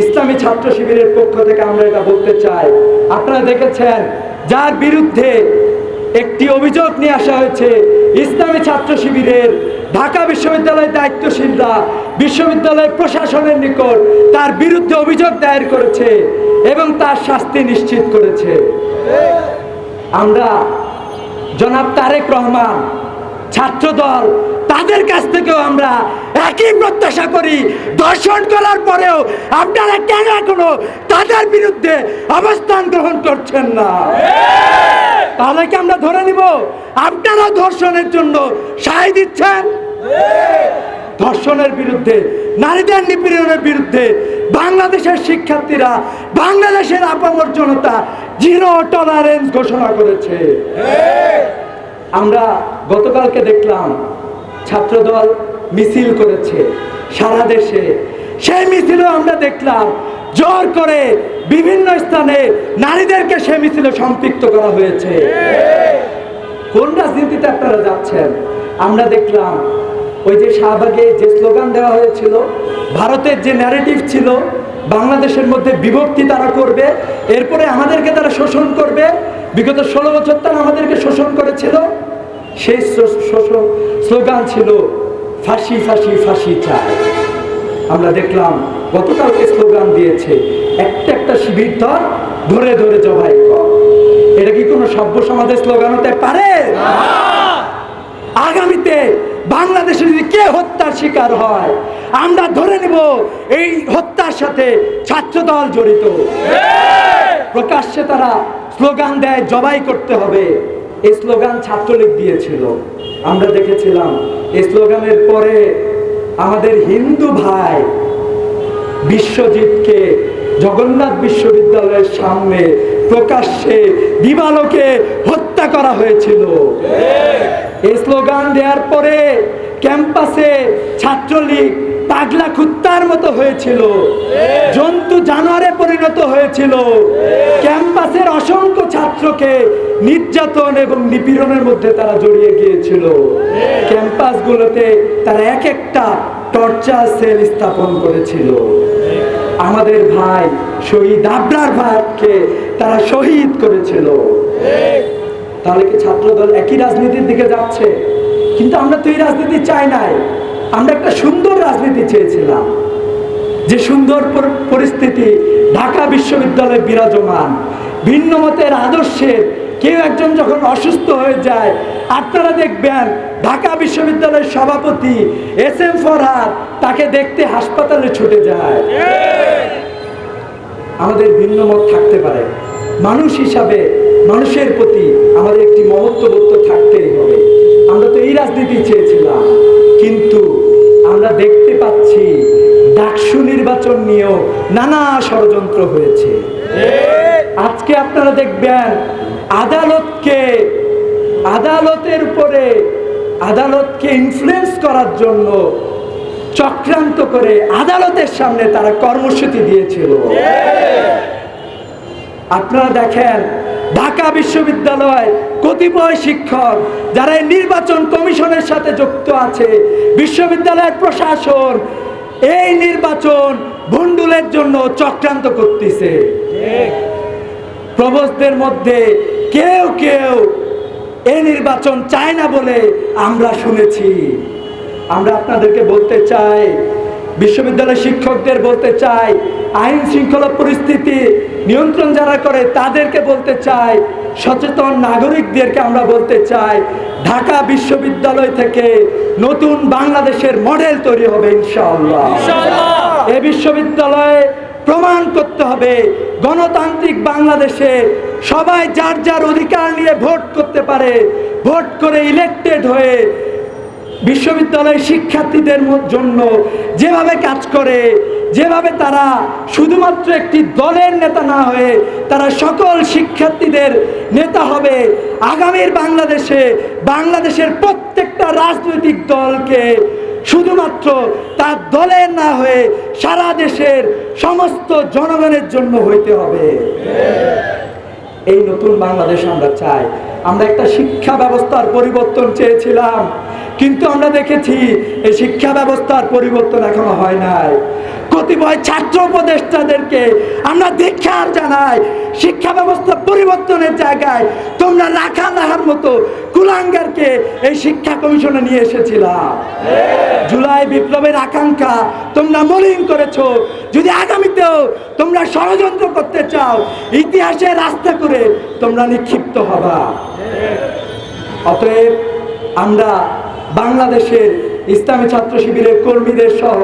ইসলামী ছাত্র শিবিরের পক্ষ থেকে আমরা এটা বলতে চাই। আপনারা দেখেছেন, যার বিরুদ্ধে একটি অভিযোগ নিয়ে আসা হয়েছে, ইসলামী ছাত্র শিবিরের ঢাকা বিশ্ববিদ্যালয়ের দায়িত্বশীলরা বিশ্ববিদ্যালয় প্রশাসনের নিকট তার বিরুদ্ধে অভিযোগ দায়ের করেছে এবং তার শাস্তি নিশ্চিত করেছে। আমরা জনাব তারেক রহমান ছাত্রদল, তাদের কাছ থেকেও আমরা একই প্রত্যাশা করি। দর্শন করার পরেও আপনারা কেন এখনও তাদের বিরুদ্ধে অবস্থান গ্রহণ করছেন না? তাহলে কি আমরা ধরে নিব? আপনারা ধর্ষণের জন্য সায় দিচ্ছেন? ধর্ষণের বিরুদ্ধে, নারীদের নিপীড়নের বিরুদ্ধে বাংলাদেশের শিক্ষার্থীরা, বাংলাদেশের আপামর জনতা জিরো টলারেন্স ঘোষণা করেছে। আমরা গতকালকে দেখলাম ছাত্রদল মিছিল করেছে সারা দেশে। সেই মিছিলও আমরা দেখলাম। জোর করে বিভিন্ন স্থানে নারীদেরকে সে মিছিলে সম্পৃক্ত করা হয়েছে। কোন রাজনীতিতে আপনারা যাচ্ছেন? আমরা দেখলাম ওই যে শাহবাগে যে স্লোগান দেওয়া হয়েছিল, ভারতের যে ন্যারেটিভ ছিল, বাংলাদেশের মধ্যে বিভক্তি তারা করবে, এরপরে আমাদেরকে তারা শোষণ করবে বিগত ষোলো বছর তারা আমাদেরকে শোষণ করেছিল। সেই শোষণ স্লোগান ছিল ফাঁসি ফাঁসি ফাঁসি চায় আমরা দেখলাম গতকালকে স্লোগান দিয়েছে একটা একটা শিবির ধর ধরে ধরে জবাই কর। এটা কি কোনো সভ্য সমাজের স্লোগান হতে পারে? আগামীতে বাংলাদেশে যদি কে হত্যার শিকার হয় আমরা ধরে নেব এই হত্যার সাথে ছাত্রদল জড়িত। প্রকাশ্যে তারা স্লোগান দেয় জবাই করতে হবে। এই স্লোগান ছাত্রলীগ দিয়েছিল। আমরা দেখেছিলাম এই স্লোগানের পরে আমাদের হিন্দু ভাই বিশ্বজিৎকে জগন্নাথ বিশ্ববিদ্যালয়ের সামনে প্রকাশ্যে দিবালোকে হত্যা করা হয়েছিল। এই স্লোগান দেওয়ার পরে ক্যাম্পাসে ছাত্রলীগ পাগলা কুত্তার মতো হয়েছিল। জন্তু জানোয়ারে পরিণত হয়েছিল। ক্যাম্পাসের অসংখ্য ছাত্রকে নির্যাতন এবং নিপীড়নের মধ্যে তারা জড়িয়ে গিয়েছিল। ক্যাম্পাসগুলোতে তারা এক একটা টর্চার সেল স্থাপন করেছিল। আমাদের ভাই শহীদ আবরার ভাইকে তারা শহীদ করেছিল। তাহলে কি ছাত্রদল একই রাজনীতির দিকে যাচ্ছে? কিন্তু আমরা তো এই রাজনীতি চাই নাই। আমরা একটা সুন্দর রাজনীতি চেয়েছিলাম। যে সুন্দর পরিস্থিতি ঢাকা বিশ্ববিদ্যালয়ে বিরাজমান, ভিন্ন মতের আদর্শের, কেউ একজন যখন অসুস্থ হয়ে যায়, আপনারা দেখবেন ঢাকা বিশ্ববিদ্যালয়ের সভাপতি এস এম ফরহাদ তাকে দেখতে হাসপাতালে ছুটে যায়। আমাদের ভিন্ন মত থাকতে পারে। মানুষ হিসাবে মানুষের প্রতি আমাদের একটি মমত্ববোধ তো থাকতেই হবে। আমরা তো এই রাজনীতি চেয়েছিলাম, কিন্তু আমরা দেখতে পাচ্ছি ডাকসু নির্বাচন নিয়েও নানা ষড়যন্ত্র হয়েছে। আজকে আপনারা দেখবেন আদালতকে, আদালতের উপরে, আদালতকে ইনফ্লুয়েন্স করার জন্য চক্রান্ত করে আদালতের সামনে তারা কর্মসূচি দিয়েছিল। আপনারা দেখেন, ঢাকা বিশ্ববিদ্যালয় কতিপয় শিক্ষক যারা এই নির্বাচন কমিশনের সাথে যুক্ত আছে, বিশ্ববিদ্যালয়ের প্রশাসন এই নির্বাচন ভণ্ডুলের জন্য চক্রান্ত করতেছে। প্রবোসদের মধ্যে কেউ কেউ এই নির্বাচন চায় না বলে আমরা শুনেছি। আমরা আপনাদেরকে বলতে চাই বিশ্ববিদ্যালয় শিক্ষকদের বলতে চাই আইন শৃঙ্খলা পরিস্থিতি নিয়ন্ত্রণ যারা করে তাদেরকে বলতে চাই সচেতন নাগরিকদেরকে আমরা বলতে চাই ঢাকা বিশ্ববিদ্যালয় থেকে নতুন বাংলাদেশের মডেল তৈরি হবে ইনশাআল্লাহ। এ বিশ্ববিদ্যালয়ে প্রমাণ করতে হবে গণতান্ত্রিক বাংলাদেশে সবাই যার যার অধিকার নিয়ে ভোট করতে পারে ভোট করে ইলেকটেড হয়ে বিশ্ববিদ্যালয়ের শিক্ষার্থীদের জন্য যেভাবে কাজ করে, যেভাবে তারা শুধুমাত্র একটি দলের নেতা না হয়ে তারা সকল শিক্ষার্থীদের নেতা হবে, আগামীর বাংলাদেশে বাংলাদেশের প্রত্যেকটা রাজনৈতিক দলকে শুধুমাত্র তার দলের না হয়ে সারা দেশের সমস্ত জনগণের জন্য হইতে হবে। এই নতুন বাংলাদেশ আমরা চাই। আমরা একটা শিক্ষা ব্যবস্থার পরিবর্তন চেয়েছিলাম, কিন্তু আমরা দেখেছি এই শিক্ষা ব্যবস্থার পরিবর্তন এখনও হয় নাই। কতিপয় ছাত্র উপদেষ্টাদেরকে আমরা দীক্ষার জানাই, শিক্ষা ব্যবস্থা পরিবর্তনের জায়গায় তোমরা রাখা রাখার মতো কুলাঙ্গারকে এই শিক্ষা কমিশনে নিয়ে এসেছিলাম। জুলাই বিপ্লবের আকাঙ্ক্ষা তোমরা মলিন করেছ। যদি আগামীতেও তোমরা ষড়যন্ত্র করতে চাও ইতিহাসে রাস্তা করে তোমরা নিক্ষিপ্ত হবা। অতএব আমরা বাংলাদেশের ইসলামী ছাত্র শিবিরের কর্মীদের সহ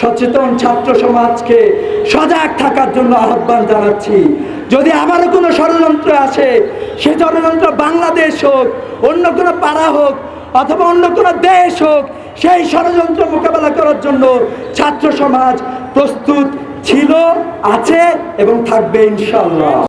সচেতন ছাত্র সমাজকে সজাগ থাকার জন্য আহ্বান জানাচ্ছি। যদি আবারও কোনো ষড়যন্ত্র আসে, সে ষড়যন্ত্র বাংলাদেশ হোক, অন্য কোনো পাড়া হোক, অথবা অন্য কোনো দেশ হোক, সেই ষড়যন্ত্র মোকাবেলা করার জন্য ছাত্র সমাজ প্রস্তুত ছিল, আছে এবং থাকবে ইনশাল্লাহ